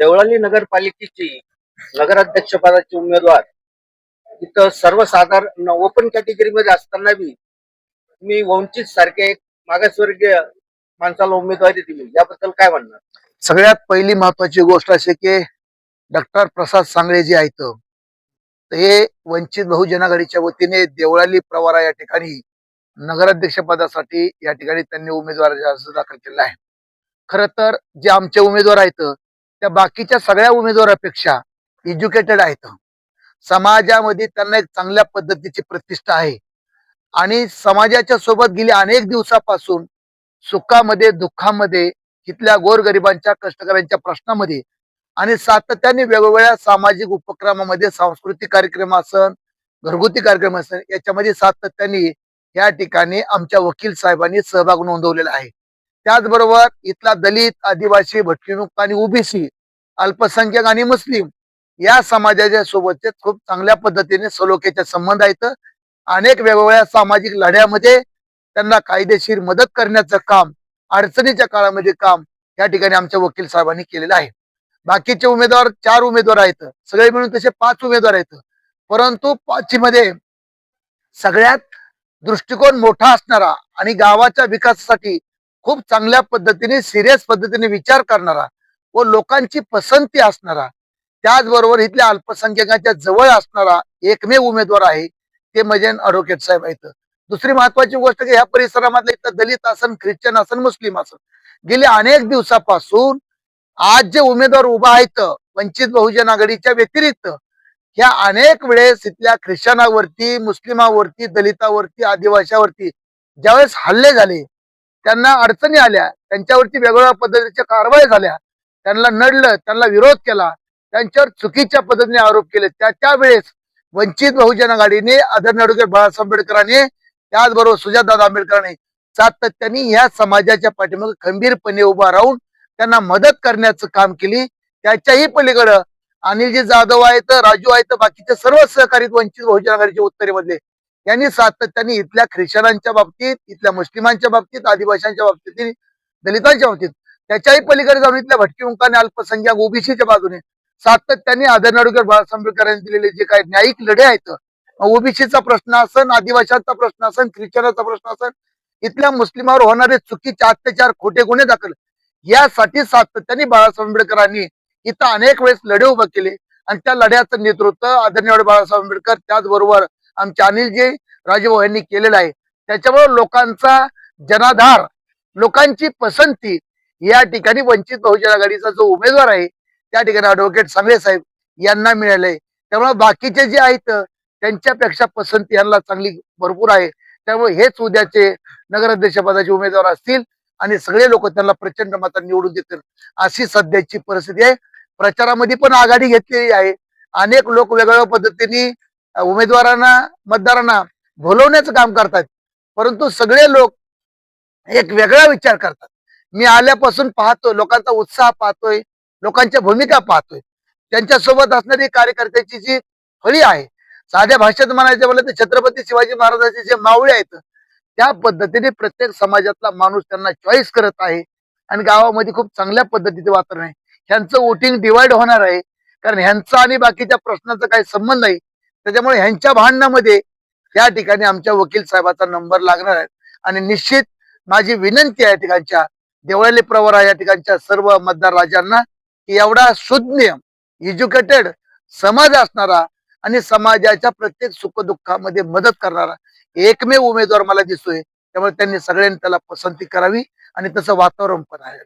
देवळाली नगरपालिकेची नगराध्यक्ष पदाचे उमेदवार. इथं सर्वसाधारण ओपन कॅटेगरी मध्ये असताना बी मी वंचित सारखे एक मागासवर्गीय माणसाला उमेदवारी दिली याबद्दल काय म्हणणार? सगळ्यात पहिली महत्वाची गोष्ट अशी की डॉक्टर प्रसाद सांगळे जे आहेत हे वंचित बहुजन आघाडीच्या वतीने देवळाली प्रवारा या ठिकाणी नगराध्यक्ष पदासाठी या ठिकाणी त्यांनी उमेदवार अर्ज दाखल केला आहे. खर तर जे आमचे उमेदवार आहेत त्या बाकीच्या सगळ्या उमेदवारापेक्षा एज्युकेटेड आहेत. समाजामध्ये त्यांना एक चांगल्या पद्धतीची प्रतिष्ठा आहे. आणि समाजाच्या सोबत गेली अनेक दिवसापासून सुखामध्ये दुःखामध्ये तिथल्या गोरगरिबांच्या कष्टकऱ्यांच्या प्रश्नामध्ये आणि सातत्याने वेगवेगळ्या सामाजिक उपक्रमामध्ये सांस्कृतिक कार्यक्रम असन घरगुती कार्यक्रम असन याच्यामध्ये सातत्याने या ठिकाणी आमच्या वकील साहेबांनी सहभाग नोंदवलेला आहे. त्याचबरोबर इथला दलित आदिवासी भटकीमुक्त आणि ओबीसी अल्पसंख्याक आणि मुस्लिम या समाजाच्या सोबतचे खूप चांगल्या पद्धतीने सलोख्याचे संबंध आहेत. अनेक वेगवेगळ्या सामाजिक लढ्यामध्ये त्यांना कायदेशीर मदत करण्याचं काम अडचणीच्या काळामध्ये काम या ठिकाणी आमच्या वकील साहेबांनी केलेलं आहे. बाकीचे उमेदवार चार उमेदवार आहेत. सगळे मिळून तसे पाच उमेदवार आहेत. परंतु पाचवी मध्ये सगळ्यात दृष्टिकोन मोठा असणारा आणि गावाच्या विकासासाठी खूप चांगल्या पद्धतीने सिरियस पद्धतीने विचार करणारा व लोकांची पसंती असणारा त्याचबरोबर इथल्या अल्पसंख्याकांच्या जवळ असणारा एकमेव उमेदवार आहे ते म्हणजे अॅडव्होकेट साहेब आहेत. दुसरी महत्वाची गोष्ट की ह्या परिसरामधले इथं दलित असन ख्रिश्चन असन मुस्लिम असन गेले अनेक दिवसापासून आज जे उमेदवार उभा आहेत वंचित बहुजन आघाडीच्या व्यतिरिक्त ह्या अनेक वेळेस इथल्या ख्रिश्चनावरती मुस्लिमावरती दलितावरती आदिवाशावरती ज्यावेळेस हल्ले झाले त्यांना अडचणी आल्या त्यांच्यावरती वेगवेगळ्या पद्धतीच्या कारवाई झाल्या त्यांना नडलं त्यांना विरोध केला त्यांच्यावर चुकीच्या पद्धतीने आरोप केले. त्या त्यावेळेस वंचित बहुजन आघाडीने आदरणीय ॲडव्होकेट बाळासाहेब आंबेडकरांनी त्याचबरोबर सुजातदादा आंबेडकरांनी सातत्याने या समाजाच्या पाठीमागे खंबीरपणे उभा राहून त्यांना मदत करण्याचं काम केली. त्याच्याही पलीकडं अनिलजी जाधव आहेत राजू आहेत बाकीचे सर्व सहकारी वंचित बहुजन आघाडीचे उत्तरेमधले यांनी सातत्याने इथल्या ख्रिश्चनांच्या बाबतीत इथल्या मुस्लिमांच्या बाबतीत आदिवासींच्या बाबतीत दलितांच्या बाबतीत त्याच्याही पलीकडे जाऊन इथल्या भटकी हुंकाने अल्पसंख्याक ओबीसीच्या बाजूने सातत्याने आदरणीय ॲडव्होकेट बाळासाहेब दिलेले जे काही न्यायिक लढे आहेत ओबीसीचा प्रश्न असन आदिवासीचा प्रश्न असन ख्रिश्चनाचा प्रश्न असन इथल्या मुस्लिमावर होणारे चुकीचे अत्याचार खोटे गुन्हे दाखल यासाठी सातत्याने बाळासाहेब आंबेडकरांनी इथं अनेक वेळेस लढे उभे केले. आणि त्या लढ्याचं नेतृत्व आदरणीय बाळासाहेब आंबेडकर त्याचबरोबर आमचे अनिलजी राजेभाऊ यांनी केलेलं आहे. त्याच्यामुळे लोकांचा जनाधार लोकांची पसंती या ठिकाणी वंचित बहुजन आघाडीचा जो उमेदवार आहे त्या ठिकाणी ॲडव्होकेट सांगळे साहेब यांना मिळाले त्यामुळे बाकीचे जे आहेत त्यांच्यापेक्षा पसंती यांना चांगली भरपूर आहे. त्यामुळे हेच उद्याचे नगराध्यक्षपदाचे उमेदवार असतील आणि सगळे लोक त्यांना प्रचंड मतात निवडून देतील अशी सध्याची परिस्थिती आहे. प्रचारामध्ये पण आघाडी घेतलेली आहे. अनेक लोक वेगवेगळ्या पद्धतीने उमेदवारांना मतदारांना भोलवण्याचं काम करतात. परंतु सगळे लोक एक वेगळा विचार करतात. मी आल्यापासून पाहतोय लोकांचा उत्साह पाहतोय लोकांच्या भूमिका पाहतोय. त्यांच्यासोबत असणारी कार्यकर्त्याची जी फळी आहे साध्या भाषेत म्हणायचं म्हणलं तर छत्रपती शिवाजी महाराजांचे जे मावळे आहेत त्या पद्धतीने प्रत्येक समाजातला माणूस त्यांना चॉईस करत आहे. आणि गावामध्ये खूप चांगल्या पद्धतीचे वातावरण आहे. ह्यांचं वोटिंग डिवाइड होणार आहे. कारण ह्यांचा आणि बाकीच्या प्रश्नाचा काही संबंध नाही. त्याच्यामुळे ह्यांच्या भांडणामध्ये या ठिकाणी आमच्या वकील साहेबाचा नंबर लागणार आहे. आणि निश्चित माझी विनंती आहे ठिकाणच्या देवळाली प्रवरा या ठिकाणच्या सर्व मतदार राजांना की एवढा सुज्ञ एज्युकेटेड समाज असणारा आणि समाजाच्या प्रत्येक सुखदुःखामध्ये मदत करणारा एकमेव उमेदवार मला दिसतोय. त्यामुळे त्यांनी सगळ्यांनी त्याला पसंती करावी आणि तसं वातावरण पण आहे.